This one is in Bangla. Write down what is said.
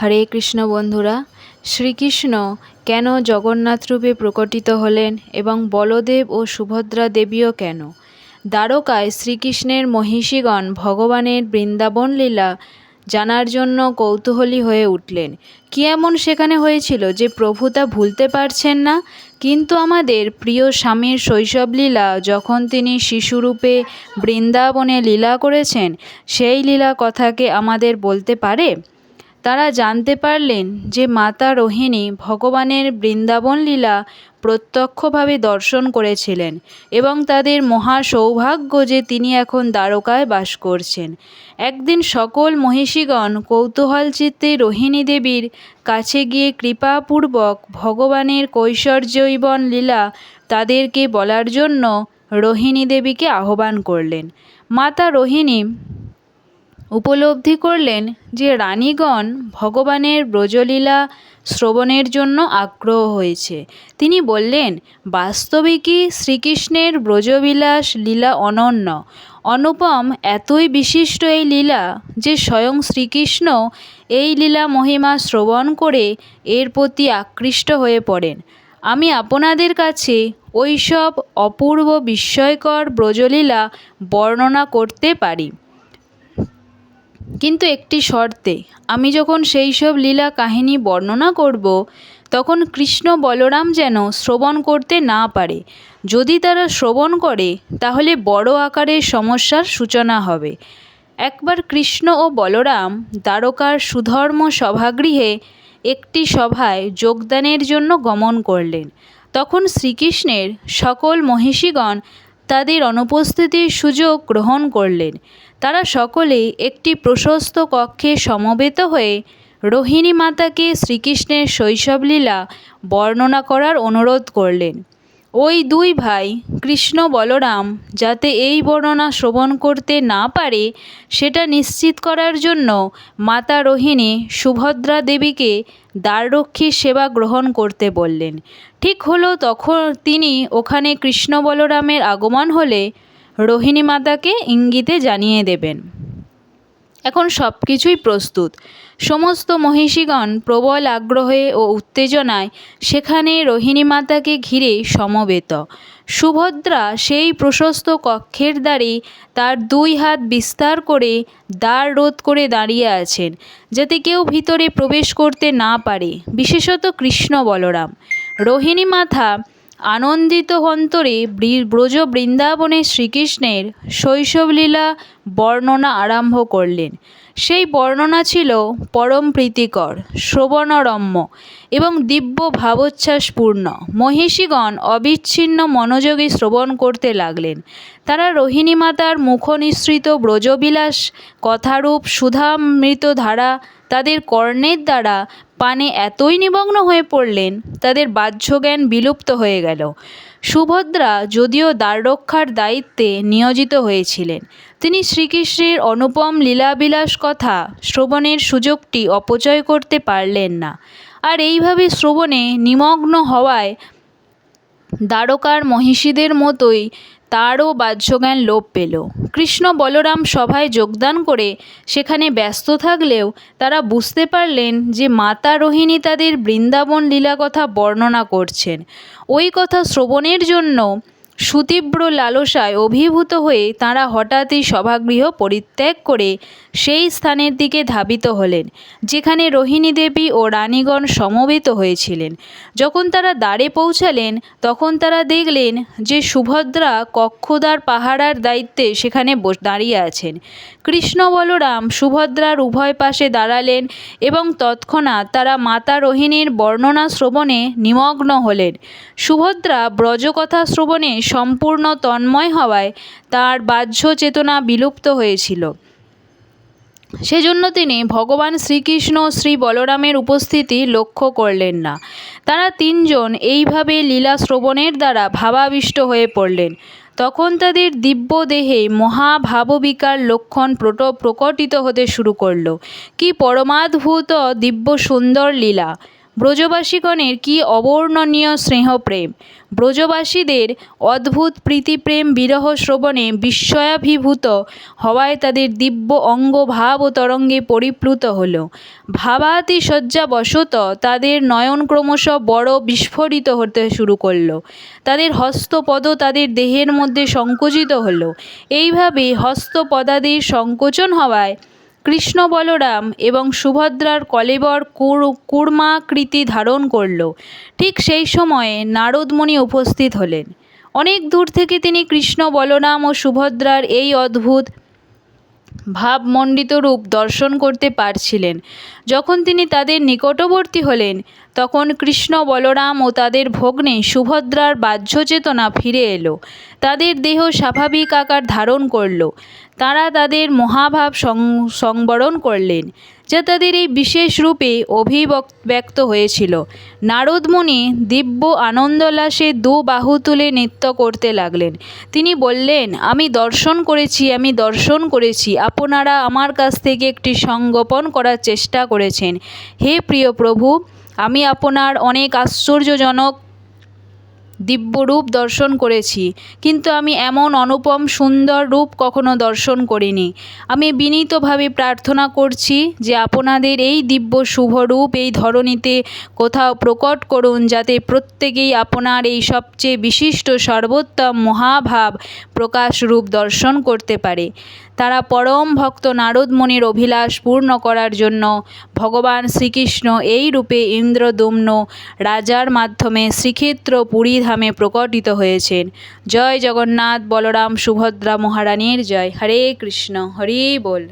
হরে কৃষ্ণ বন্ধুরা, শ্রীকৃষ্ণ কেন জগন্নাথ রূপে প্রকটিত হলেন এবং বলদেব ও সুভদ্রা দেবীও কেন? দ্বারকায় শ্রীকৃষ্ণের মহিষীগণ ভগবানের বৃন্দাবন লীলা জানার জন্য কৌতূহলী হয়ে উঠলেন। কি এমন সেখানে হয়েছিল যে প্রভু তা ভুলতে পারছেন না? কিন্তু আমাদের প্রিয় স্বামীর শৈশব লীলা যখন তিনি শিশুরূপে বৃন্দাবনে লীলা করেছেন, সেই লীলা কথাকে আমাদের বলতে পারে? তারা জানতে পারলেন যে মাতা রোহিণী ভগবানের বৃন্দাবন লীলা প্রত্যক্ষভাবে দর্শন করেছিলেন এবং তাদের মহা সৌভাগ্য যে তিনি এখন দ্বারকায় বাস করছেন। একদিন সকল মহিষীগণ কৌতূহল চিত্তে রোহিণী দেবীর কাছে গিয়ে কৃপাপূর্বক ভগবানের কৈশোর্যৈবন লীলা তাদেরকে বলার জন্য রোহিণী দেবীকে আহ্বান করলেন। মাতা রোহিণী উপলব্ধি করলেন যে রানীগণ ভগবানের ব্রজলীলা শ্রবণের জন্য আগ্রহ হয়েছে। তিনি বললেন বাস্তবিকই শ্রীকৃষ্ণের ব্রজবিলাস লীলা অনন্য? অনুপম এতই বিশিষ্ট এই লীলা যে স্বয়ং শ্রীকৃষ্ণ এই লীলা মহিমা শ্রবণ করে এর প্রতি আকৃষ্ট হয়ে পড়েন। আমি আপনাদের কাছে ওইসব অপূর্ব বিস্ময়কর ব্রজলীলা বর্ণনা করতে পারি। কিন্তু একটি শর্তে, আমি যখন সেই সব লীলা কাহিনী বর্ণনা করব, তখন কৃষ্ণ বলরাম যেন শ্রবণ করতে না পারে। যদি তারা শ্রবণ করে, তাহলে বড় আকারের সমস্যার সূচনা হবে। একবার কৃষ্ণ ও বলরাম দ্বারকার সুধর্ম সভাগৃহে একটি সভায় যোগদানের জন্য গমন করলেন। তখন শ্রীকৃষ্ণের সকল মহিষীগণ তাদের অনুপস্থিতির সুযোগ গ্রহণ করলেন। তারা সকলেই একটি প্রশস্ত কক্ষে সমবেত হয়ে রোহিণী মাতাকে শ্রীকৃষ্ণের শৈশবলীলা বর্ণনা করার অনুরোধ করলেন। ওই দুই ভাই, কৃষ্ণ বলরাম, যাতে এই বর্ণনা শ্রবণ করতে না পারে, সেটা নিশ্চিত করার জন্য মাতা রোহিণী সুভদ্রা দেবীকে দ্বাররক্ষীর সেবা গ্রহণ করতে বললেন। ঠিক হলো তখন তিনি ওখানে কৃষ্ণ বলরামের আগমন হলে রোহিণী মাতাকে ইঙ্গিতে জানিয়ে দেবেন। এখন সব কিছুই প্রস্তুত। সমস্ত মহিষীগণ প্রবল আগ্রহে ও উত্তেজনায় সেখানে রোহিণী মাতাকে ঘিরে সমবেত। সুভদ্রা সেই প্রশস্ত কক্ষের দ্বারে তার দুই হাত বিস্তার করে দ্বার রোধ করে দাঁড়িয়ে আছেন, যাতে কেউ ভিতরে প্রবেশ করতে না পারে, বিশেষত কৃষ্ণ বলরাম। রোহিণী মাথা আনন্দিত অন্তরে ব্রজ বৃন্দাবনে শ্রীকৃষ্ণের শৈশবলীলা বর্ণনা আরম্ভ করলেন। সেই বর্ণনা ছিল পরম প্রীতিকর শ্রবণরম্য এবং দিব্য ভাবোচ্ছ্বাসপূর্ণ। মহিষীগণ অবিচ্ছিন্ন মনোযোগে শ্রবণ করতে লাগলেন। তারা রোহিণী মাতার মুখনিসৃত ব্রজবিলাস, কথারূপ সুধামৃত ধারা তাদের কর্ণের দ্বারা পানে এতই নিমগ্ন হয়ে পড়লেন, তাদের বাহ্য জ্ঞান বিলুপ্ত হয়ে গেল। সুভদ্রা যদিও দ্বাররক্ষার দায়িত্বে নিয়োজিত হয়েছিলেন, তিনি শ্রীকৃষ্ণের অনুপম লীলাবিলাস কথা শ্রবণের সুযোগটি অপচয় করতে পারলেন না। আর এইভাবে শ্রবণে নিমগ্ন হওয়ায় দ্বারকার মহিষীদের মতোই তারও বাহ্যজ্ঞান লোপ পেল। কৃষ্ণ বলরাম সভায় যোগদান করে সেখানে ব্যস্ত থাকলেও তারা বুঝতে পারলেন যে মাতা রোহিণী তাদের বৃন্দাবন লীলা কথা বর্ণনা করছেন। ওই কথা শ্রবণের জন্য সুতীব্র লালসায় অভিভূত হয়ে তাঁরা হঠাৎই সভাগৃহ পরিত্যাগ করে সেই স্থানের দিকে ধাবিত হলেন, যেখানে রোহিণী দেবী ও রানীগণ সমবেত হয়েছিলেন। যখন তারা দ্বারে পৌঁছালেন, তখন তারা দেখলেন যে সুভদ্রা কক্ষদ্বার পাহারার দায়িত্বে সেখানে দাঁড়িয়ে আছেন। কৃষ্ণ বলরাম সুভদ্রার উভয় পাশে দাঁড়ালেন এবং তৎক্ষণাৎ তারা মাতা রোহিণীর বর্ণনা শ্রবণে নিমগ্ন হলেন। সুভদ্রা ব্রজকথা শ্রবণে সম্পূর্ণ তন্ময় হওয়ায় তার বাহ্য চেতনা বিলুপ্ত হয়েছিল। সেজন্য তিনি ভগবান শ্রীকৃষ্ণ শ্রী বলরামের উপস্থিতি লক্ষ্য করলেন না। তারা তিনজন এইভাবে লীলা শ্রবণের দ্বারা ভাবাবিষ্ট হয়ে পড়লেন। তখন তাদের দিব্য দেহে মহাভাববিকার লক্ষণ প্রট প্রকটিত হতে শুরু করল। কি পরমাদ্ভুত, দিব্য সুন্দর লীলা! ব্রজবাসীগণের কি অবর্ণনীয় স্নেহপ্রেম? ব্রজবাসীদের অদ্ভুত প্রীতিপ্রেম বিরহ শ্রবণে বিস্ময়াভিভূত হওয়ায় তাদের দিব্য অঙ্গ ভাব ও তরঙ্গে পরিপ্লুত হল। ভাবাতিশয্যাবশত তাদের নয়ন ক্রমশ বড় বিস্ফোরিত হতে শুরু করল। তাদের হস্তপদ তাদের দেহের মধ্যে সংকুচিত হল। এইভাবে হস্তপদাদির সংকোচন হওয়ায় কৃষ্ণ বলরাম এবং সুভদ্রার কলেবর কুর- কূর্মাকৃতি ধারণ করল। ঠিক সেই সময়ে নারদমণি উপস্থিত হলেন। অনেক দূর থেকে তিনি কৃষ্ণ বলরাম ও সুভদ্রার এই অদ্ভুত ভাবমণ্ডিত রূপ দর্শন করতে পারছিলেন। যখন তিনি তাদের নিকটবর্তী হলেন, তখন কৃষ্ণ বলরাম ও তাদের ভগ্নে সুভদ্রার বাহ্য চেতনা ফিরে এলো। তাদের দেহ স্বাভাবিক আকার ধারণ করল। তারা তাদের মহাভাব সংবরণ করলেন। যা তাদের এই বিশেষ রূপে অভিব্যক্ত হয়েছিল। নারদমুনি দিব্য আনন্দলাসে দু বাহু তুলে নৃত্য করতে লাগলেন। তিনি বললেন, আমি দর্শন করেছি, আমি দর্শন করেছি। আপনারা আমার কাছ থেকে একটি সংগোপন করার চেষ্টা করেছেন। হে প্রিয় প্রভু, আমি আপনার অনেক আশ্চর্যজনক দিব্যরূপ দর্শন করেছি, কিন্তু আমি এমন অনুপম সুন্দর রূপ কখনো দর্শন করিনি। আমি বিনীতভাবে প্রার্থনা করছি যে আপনাদের এই দিব্য শুভ রূপ এই ধরণীতে কোথাও প্রকট করুন, যাতে প্রত্যেকেই আপনার এই সবচেয়ে বিশিষ্ট সর্বোত্তম মহাভাব প্রকাশ রূপ দর্শন করতে পারে। তারা পরম ভক্ত নারদ মুনির অভিলাষ পূর্ণ করার জন্য ভগবান শ্রীকৃষ্ণ এই রূপে ইন্দ্রদম্ন রাজার মাধ্যমে শ্রীক্ষেত্র পুরীধামে প্রকটিত হয়েছেন। জয় জগন্নাথ বলরাম সুভদ্রা মহারানীর জয়। হরে কৃষ্ণ। হরি বল।